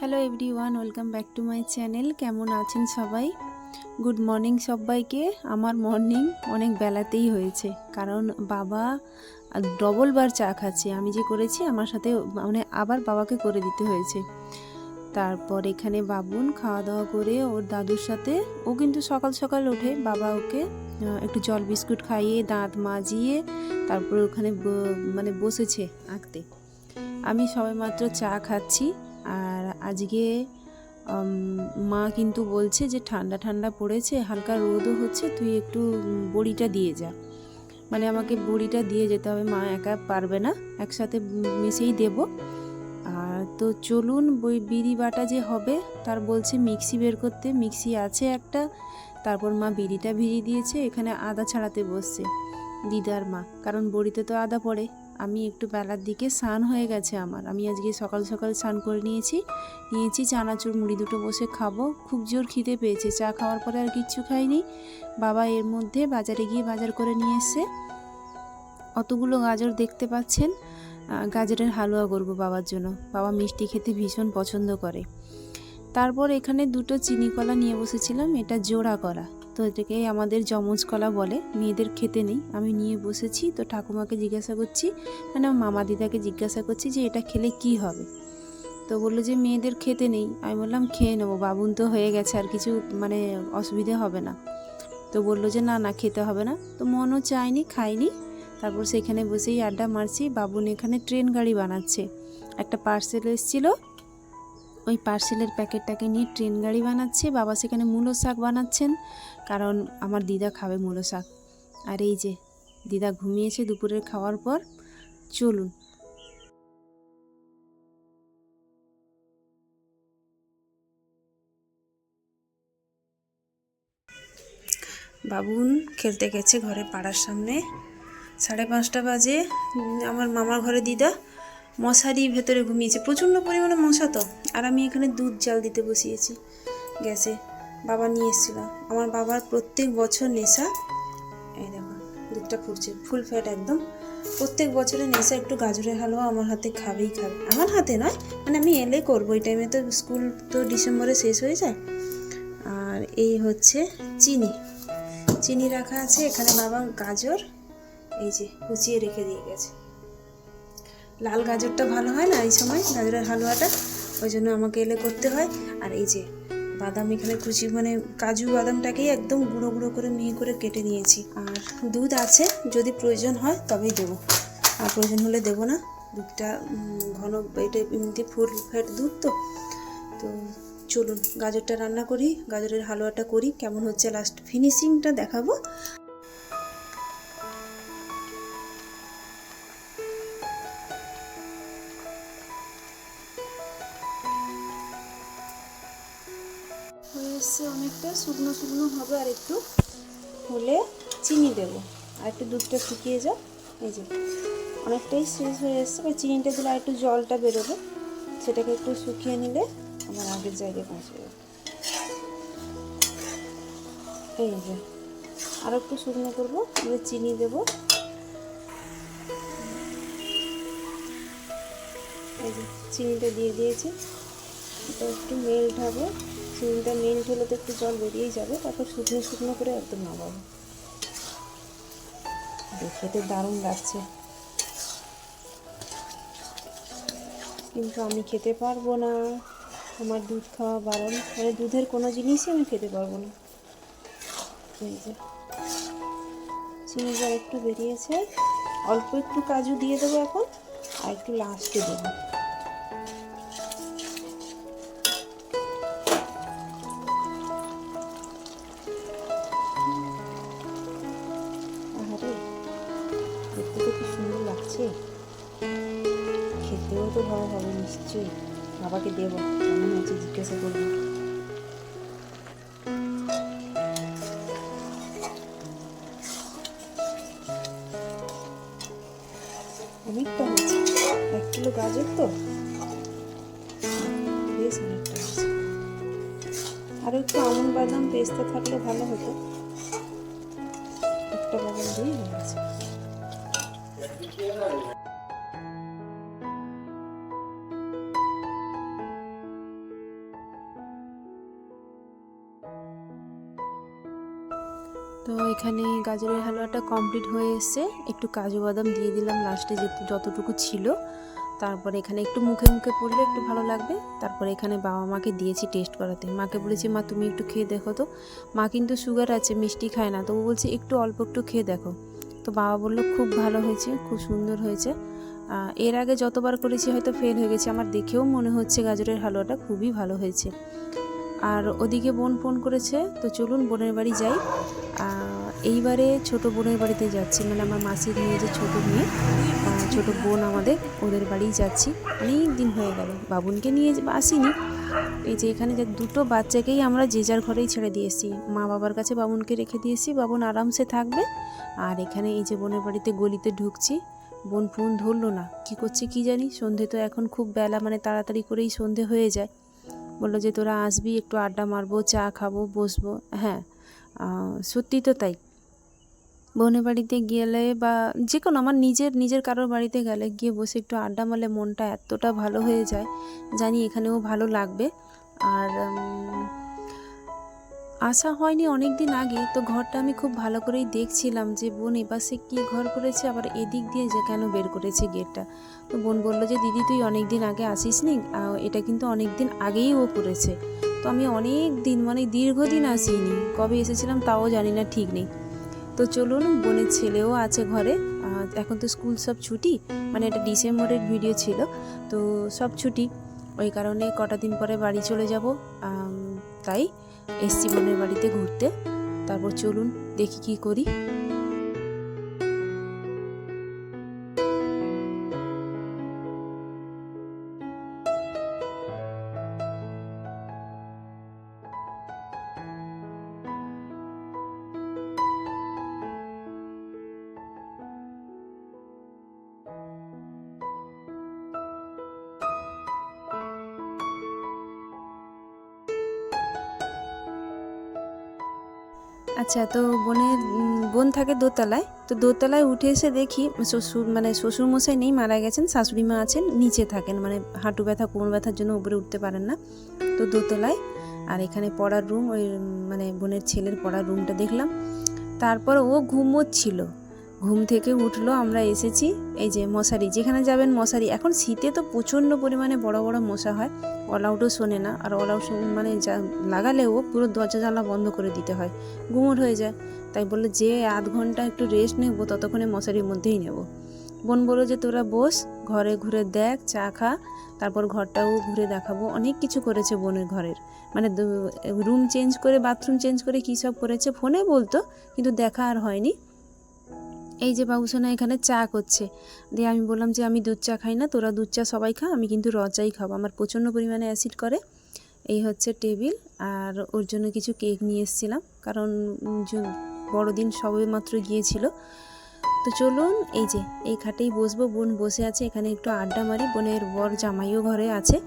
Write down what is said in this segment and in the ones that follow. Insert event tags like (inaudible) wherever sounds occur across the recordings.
Hello everyone welcome back to my channel. কেমন আছেন সবাই? গুড মর্নিং সবাইকে। আমার মর্নিং অনেক বেলাতেই হয়েছে, কারণ বাবা ডবল বার চা খাচ্ছে। আমি যে করেছি, আমার সাথে মানে আবার বাবাকে করে দিতে হয়েছে। তারপর এখানে বাবুন খাওয়া দাওয়া করে, ওর দাদুর সাথে। ও কিন্তু সকাল সকাল ওঠে, বাবা ওকে একটু জল বিস্কুট খাইয়ে, দাঁত মাজিয়ে, তারপর ওখানে মানে বসেছে আঁকতে। আমি সবেমাত্র চা খাচ্ছি। আর আজকে মা কিন্তু বলছে যে ঠান্ডা ঠান্ডা পড়েছে হালকা রোদও হচ্ছে তুই একটু বড়িটা দিয়ে যা। মানে আমাকে বড়িটা দিয়ে যেতে হবে মা একা পারবে না একসাথে উম, মিশিয়েই দেব। আর তো চলুন বই বিড়ি বাটা যে হবে তার বলছে মিক্সি বের করতে মিক্সি আছে একটা। তারপর মা বিড়িটা ভিড়িয়ে দিয়েছে এখানে আদা ছাড়াতে বসছে। দিদার মা কারণ বড়িতে তো আদা পড়ে। আমি একটু বেলার দিকে স্নান হয়ে গেছে আমার। আমি আজকে সকাল সকাল স্নান করে নিয়েছি। নিয়েছি, চানাচুর, মুড়ি দুটো বসে খাব। খুব জোর খিদে পেয়েছে। চা খাওয়ার পরে আর কিচ্ছু খাইনি। বাবা এর মধ্যে বাজারে গিয়ে বাজার করে নিয়ে এসছে। অতগুলো গাজর দেখতে পাচ্ছেন। গাজরের হালুয়া করব বাবার জন্য। বাবা মিষ্টি খেতে ভীষণ পছন্দ করে। তারপর এখানে দুটো চিনি কলা নিয়ে বসেছিলাম। এটা জোড়া কলা। তো এটাকে আমাদের যমজ কলা বলে। মেয়েদের খেতে নেই। আমি নিয়ে বসেছি, তো ঠাকুমাকে জিজ্ঞাসা করছি মানে মামা দিদাকে জিজ্ঞাসা করছি যে এটা খেলে কি হবে। তো বলল যে মেয়েদের খেতে নেই। আমি বললাম, খেয়ে নেব। বাবুন তো হয়ে গেছে, আর কিছু মানে অসুবিধে হবে না। তো বলল যে, না না, খেতে হবে না। তো মনও চায়নি খাইনি তারপর সেখানে বসেই আড্ডা মারছি। বাবুন এখানে ট্রেন গাড়ি বানাচ্ছে। একটা পার্সেল এসেছিল ওই পার্সেলের প্যাকেটটাকে নিয়ে ট্রেন গাড়ি বানাচ্ছে, বাবা সেখানে মূলো শাক বানাচ্ছেন। কারণ আমার দিদা খাবে মূলো শাক। আর এই যে, দিদা ঘুমিয়েছে দুপুরের খাওয়ার পর। চলুন। বাবুন খেলতে গেছে ঘরে পাড়ার সামনে। সাড়ে পাঁচটা বাজে। আমার মামার ঘরে দিদা মশারি ভেতরে ঘুমিয়েছে। প্রচণ্ড পরিমাণে মশা তো। আর আমি এখানে দুধ জাল দিতে বসিয়েছি গ্যাসে। বাবা নিয়ে এসেছিল। আমার বাবার প্রত্যেক বছর নেশা, এই দেখো, দুধটা ফুটছে, ফুল ফ্যাট একদম। প্রত্যেক বছরে নেশা একটু গাজরের হালুয়া আমার হাতে খাবেই খাবে। আমার হাতে নয় মানে আমি এলে করব। এই টাইমে তো স্কুল তো ডিসেম্বরে শেষ হয়ে যায়। আর এই হচ্ছে চিনি। চিনি রাখা আছে। এখানে বাবা গাজর, এই যে কুচিয়ে রেখে দিয়ে গেছে। লাল গাজরটা ভালো হয় না এই সময়, গাজরের হালুয়াটা, ওই জন্য আমাকে এলে করতে হয়। আর এই যে বাদাম এখানে কুচি মানে কাজু বাদামটাকেই একদম গুঁড়ো গুঁড়ো করে মিহি করে কেটে নিয়েছি। আর দুধ আছে, যদি প্রয়োজন হয় তবেই দেবো। আর প্রয়োজন হলে দেবো না, দুধটা ঘন এটা এমনিতে ফুল ফ্যাট দুধ তো। তো চলুন, গাজরটা রান্না করি, গাজরের হালুয়াটা করি, কেমন হচ্ছে লাস্ট ফিনিশিংটা দেখাবো। অনেকটা শুকনো শুকনো হবে আর একটু হলে চিনি দেবো। আর একটু দুধটা শুকিয়ে যাও এই যে, অনেকটাই শেষ হয়ে এসছে। বা চিনিটা দিলে আর একটু জলটা বেরোবে। সেটাকে একটু শুকিয়ে নিলে আমার আগের জায়গায় পৌঁছে যাবে এই যে, আর একটু শুকনো করব চিনি দেবো। এই যে, চিনিটা দিয়ে দিয়েছি। এটা একটু মেল্ট হবে। চিনিটা মেন হলে তো একটু জল বেরিয়েই যাবে, তারপর শুকনো শুকনো করে একদম নামাবো। দেখে তো দারুণ লাগছে। কিন্তু আমি খেতে পারব না। আমার দুধ খাওয়া বারণ। মানে দুধের কোনো জিনিসই আমি খেতে পারব না। চিনি জল একটু বেরিয়েছে। অল্প একটু কাজু দিয়ে দেবো এখন, আর একটু লাস্টে দেবো। নিশ্চয়ই বাবাকে দেবো কেমন হয়েছে জিজ্ঞাসা করব। অনেকটা হয়েছে এক কিলো গাজর তো? বেশ অনেকটা হয়েছে আরও একটু আমন বাদাম, পেস্তা থাকলে ভালো হতো। একটা বাদাম দিয়ে হয়ে তো এখানে গাজরের হালুয়াটা কমপ্লিট হয়ে এসছে। একটু কাজু বাদাম দিয়ে দিলাম লাস্টে যে যতটুকু ছিল। তারপরে এখানে একটু মুখে মুখে পড়লে একটু ভালো লাগবে। তারপরে এখানে বাবা মাকে দিয়েছি টেস্ট করাতে। মাকে বলেছি, মা, তুমি একটু খেয়ে দেখো তো। মা কিন্তু সুগার আছে, মিষ্টি খায় না। তো ও বলছে, একটু অল্প একটু খেয়ে দেখো। তো বাবা বলল, খুব ভালো হয়েছে, খুব সুন্দর হয়েছে। এর আগে যতবার করেছি হয়তো ফেল হয়ে গেছে। আমার দেখেও মনে হচ্ছে গাজরের হালুয়াটা খুবই ভালো হয়েছে। আর ওদিকে বোন ফোন করেছে, তো চলুন বোনের বাড়ি যাই। এইবারে ছোট বোনের বাড়িতে যাচ্ছি মানে আমার মাসির মেয়ে যে ছোট মেয়ে ছোট বোন আমাদের, ওদের বাড়িই যাচ্ছি। অনেক দিন হয়ে গেল, বাবুনকে নিয়ে আসিনি। এই যে এখানে যে দুটো বাচ্চাকেই আমরা যে যার ঘরেই ছেড়ে দিয়েছি মা বাবার কাছে বাবুনকে রেখে দিয়েছি বাবুন আরামসে থাকবে। আর এখানে এই যে বোনের বাড়িতে গলিতে ঢুকছি, বোন ফোন ধরলো না, কি করছে কি জানি, সন্ধে তো এখন খুব বেলা মানে তাড়াতাড়ি করেই সন্ধে হয়ে যায়। বলল যে, তোরা আসবি, একটু আড্ডা মারবো, চা খাব, বসবো। হ্যাঁ সত্যি তো তাই। বোনের বাড়িতে গেলে বা যে কোনো আমার নিজের নিজের কারোর বাড়িতে গেলে গিয়ে বসে একটু আড্ডা মারলে মনটা এতটা ভালো হয়ে যায়। জানি এখানেও ভালো লাগবে। আর আসা হয়নি অনেক দিন আগে, তো ঘরটা আমি খুব ভালো করেই দেখছিলাম যে বোন এপাশে কি ঘর করেছে, আবার এদিক দিয়ে যে কেন বের করেছে গেটটা। তো বোন বলল যে, দিদি, তুই অনেক দিন আগে আসিস নি এটা কিন্তু অনেক দিন আগেই ও করেছে। তো আমি অনেক দিন মানে দীর্ঘদিন আসিনি, কবে এসেছিলাম তাও জানি না, ঠিক নেই। তো চলুন, বোনের ছেলেও আছে ঘরে এখন তো স্কুল সব ছুটি মানে এটা ডিসেম্বরের ভিডিও ছিল, তো সব ছুটি। ওই কারণে কটা দিন পরে বাড়ি চলে যাব তাই এসছি বোনের বাড়িতে ঘুরতে। তারপর চলুন দেখি কি করি। আচ্ছা তো বোনের বোন থাকে দোতলায়। তো দোতলায় উঠে এসে দেখি শ্বশুর মানে শ্বশুরমশাই নেই, মারা গেছেন শাশুড়ি মা আছেন, নিচে থাকেন। মানে হাঁটু ব্যথা, কোমর ব্যথার জন্য উপরে উঠতে পারেন না। তো দোতলায়, আর এখানে পড়ার রুম, ওই মানে বোনের ছেলের পড়ার রুমটা দেখলাম। তারপর ও ঘুমোচ্ছিল। ঘুম থেকে উঠল, আমরা এসেছি। এই যে মশারি, যেখানে যাবেন মশারি। এখন শীতে তো প্রচণ্ড পরিমাণে বড় বড় মশা হয়। অল আউটও শোনে না। আর অল আউট মানে যা লাগালেও পুরো দরজা জানলা বন্ধ করে দিতে হয়। গুমোট হয়ে যায়। তাই বলল, যে আধ ঘণ্টা একটু রেস্ট নেব, ততক্ষণে মশারির মধ্যেই নেব। বোন বলল যে, তোরা বস, ঘরে ঘুরে দেখ, চা খা, তারপর ঘরটাও ঘুরে দেখাবো। অনেক কিছু করেছে বোনের ঘরের। মানে রুম চেঞ্জ করে বাথরুম চেঞ্জ করে কী সব করেছে? ফোনে বলতো, কিন্তু দেখা আর হয়নি। এই যে বাবুসোনা এখানে চা করছে। দিয়ে আমি বললাম যে, আমি দুধ চা খাই না, তোরা দুধ চা সবাই খা, আমি কিন্তু র চাই খাব। আমার প্রচণ্ড পরিমাণে অ্যাসিড করে। এই হচ্ছে টেবিল। আর ওর জন্য কিছু কেক নিয়ে এসেছিলাম। কারণ বড়দিন সবে মাত্র গিয়েছিল। তো চলুন, এই যে, এই খাটেই বসবো। বোন বসে আছে, এখানে একটু আড্ডা মারি। বোনের বর জামাইও ঘরে আছে।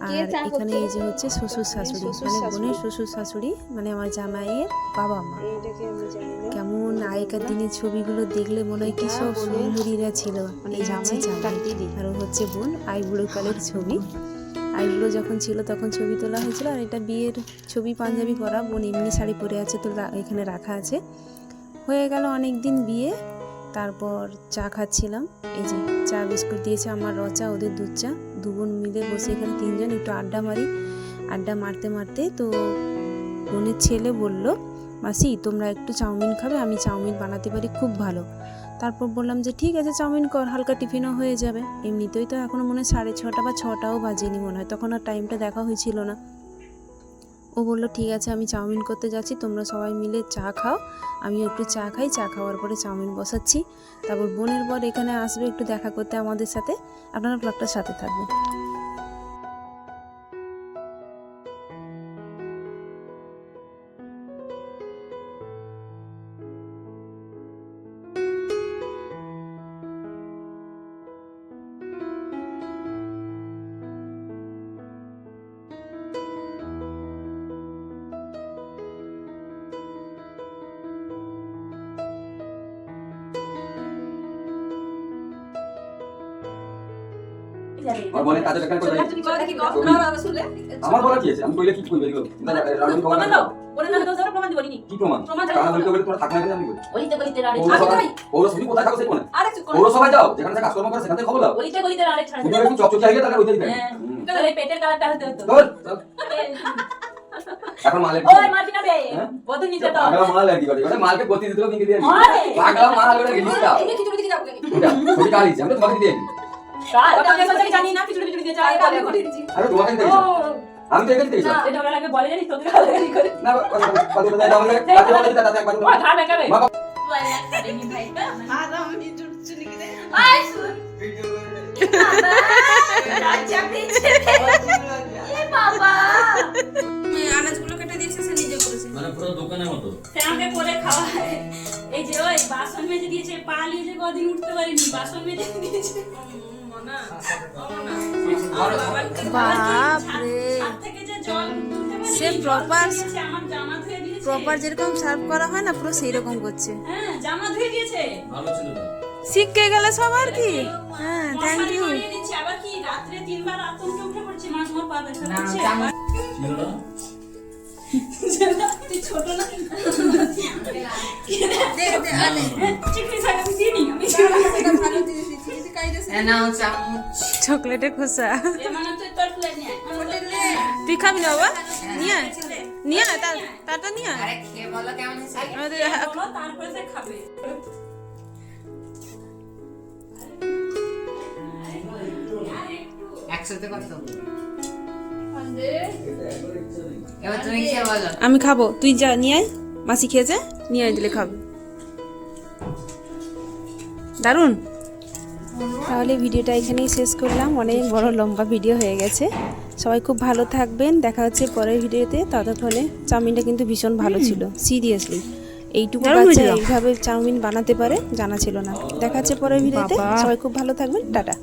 আর এখানে এই যে হচ্ছে শ্বশুর শাশুড়ি শ্বশুর মানে বোনের শ্বশুর শাশুড়ি মানে আমার জামাইয়ের বাবা মা। কেমন আগেকার দিনের ছবিগুলো দেখলে মনে হয় কি সব বোনের- সুন্দরীরা ছিল। মানে এই হচ্ছে জামাই। আর হচ্ছে বোন আইবুড়ো কালের ছবি। আইবুড়ো যখন ছিল তখন ছবি তোলা হয়েছিল আর এটা বিয়ের ছবি পাঞ্জাবি পরা বোন এমনি শাড়ি পরে আছে তো এখানে রাখা আছে। হয়ে গেল অনেক দিন বিয়ে। তারপর চা খাচ্ছিলাম। এই যে চা, বিস্কুট দিয়েছে আমার রচা, ওদের দুধ চা। দু বোন মিলে বসে এখানে তিনজন একটু আড্ডা মারি। আড্ডা মারতে মারতে তো বোনের ছেলে বলল, মাসি, তোমরা একটু চাউমিন খাবে, আমি চাউমিন বানাতে পারি খুব ভালো। তারপর বললাম যে, ঠিক আছে, চাউমিন কর, হালকা টিফিনও হয়ে যাবে। এমনিতেই তো এখনও মনে হয় সাড়ে ছটা বা ছটাও বাজেনি মনে হয়, তখন আর টাইমটা দেখা হয়েছিল না। ও বলল, ঠিক আছে, আমি চাউমিন করতে যাচ্ছি, তোমরা সবাই মিলে চা খাও। আমি একটু চা খাই, চা খাওয়ার পরে চাউমিন বসাচ্ছি। তারপর বোনের পর এখানে আসবে একটু দেখা করতে আমাদের সাথে। আপনারা ব্লগটার সাথে থাকবেন। আর বলে কাজে টাকা করে তুমি কথা কি গপ না আর আমার বলা কি আছে? আমি কইলে কি কইবে এগুলো? রাজনীতি খবর প্রমাণ দাও বলে না দাও যারা প্রমাণ দিবনি কি প্রমাণ। প্রমাণ দাও। কারণ বলতে তোমরা থাকনা কেন আমি কই? গলিতে গলিতে আরেক পৌরসভায় পৌরসভা কোথায় থাকো সেই কোনে আরে চুপ করো পৌরসভায় যাও যেখানে থেকে কাজকর্ম করে সেখান খবর দাও। গলিতে গলিতে আরেক ছাড়া। তুমি একটু চকচকে আগে তাহলে ওইটাই দেবে তাহলে পেটের কালারটা হতে হতো। (laughs) এখন মালে ওই মার্টিনা বে? নিতে তো পাগলা মাল লাগি করে মানে মালকে গতি দিতে দিয়ে! মাল? দাও। কালি তোমাকে দিয়ে দিই। জানি না কিছু কিছু দিয়ে আমি করে দিচ্ছি আরে আমি তো এখানে এটা ওরা বলে করে। না দাও একবার ও আনাজগুলো কেটে দিয়েছে সে নিজে করেছে। মানে পুরো দোকানের মতো। আমাকে করে খাওয়ায়। এই যে ওই বাসন মেজে দিয়েছে পা লিয়ে কদিন উঠতে পারিনি বাসন মেজে দিয়েছে। সে দিয়েছে প্রপার যেরকম সার্ভ করা হয় না পুরো সেই রকম করছে হ্যাঁ শিখে গেলে সব আর কি হ্যাঁ থ্যাংক ইউ ছোট না আমি দিইনি আমি চকলেটে খোসা। মানে তুই নিয়ে খাবি না বাবা? নিয়ে নিয়ে আয়, তার তারটা নিয়ে আয়। আমাদের বলো, তারপরে সে খাবে। একসাথে কত এবার তুমি খেয়ে বলো। আমি খাব। তুই যা নিয়ে আয়। মাসি খেয়েছে নিয়ে আয় দিলে খাবে। দারুণ তাহলে ভিডিওটা এখানেই শেষ করলাম। অনেক বড় লম্বা ভিডিও হয়ে গেছে। সবাই খুব ভালো থাকবেন। দেখা হচ্ছে পরের ভিডিওতে। ততক্ষণে চাউমিনটা কিন্তু ভীষণ ভালো ছিল। সিরিয়াসলি। এইটুকু বাচ্চা এইভাবে চাউমিন বানাতে পারে জানা ছিল না। দেখা হচ্ছে পরের ভিডিওতে। সবাই খুব ভালো থাকবেন। টাটা।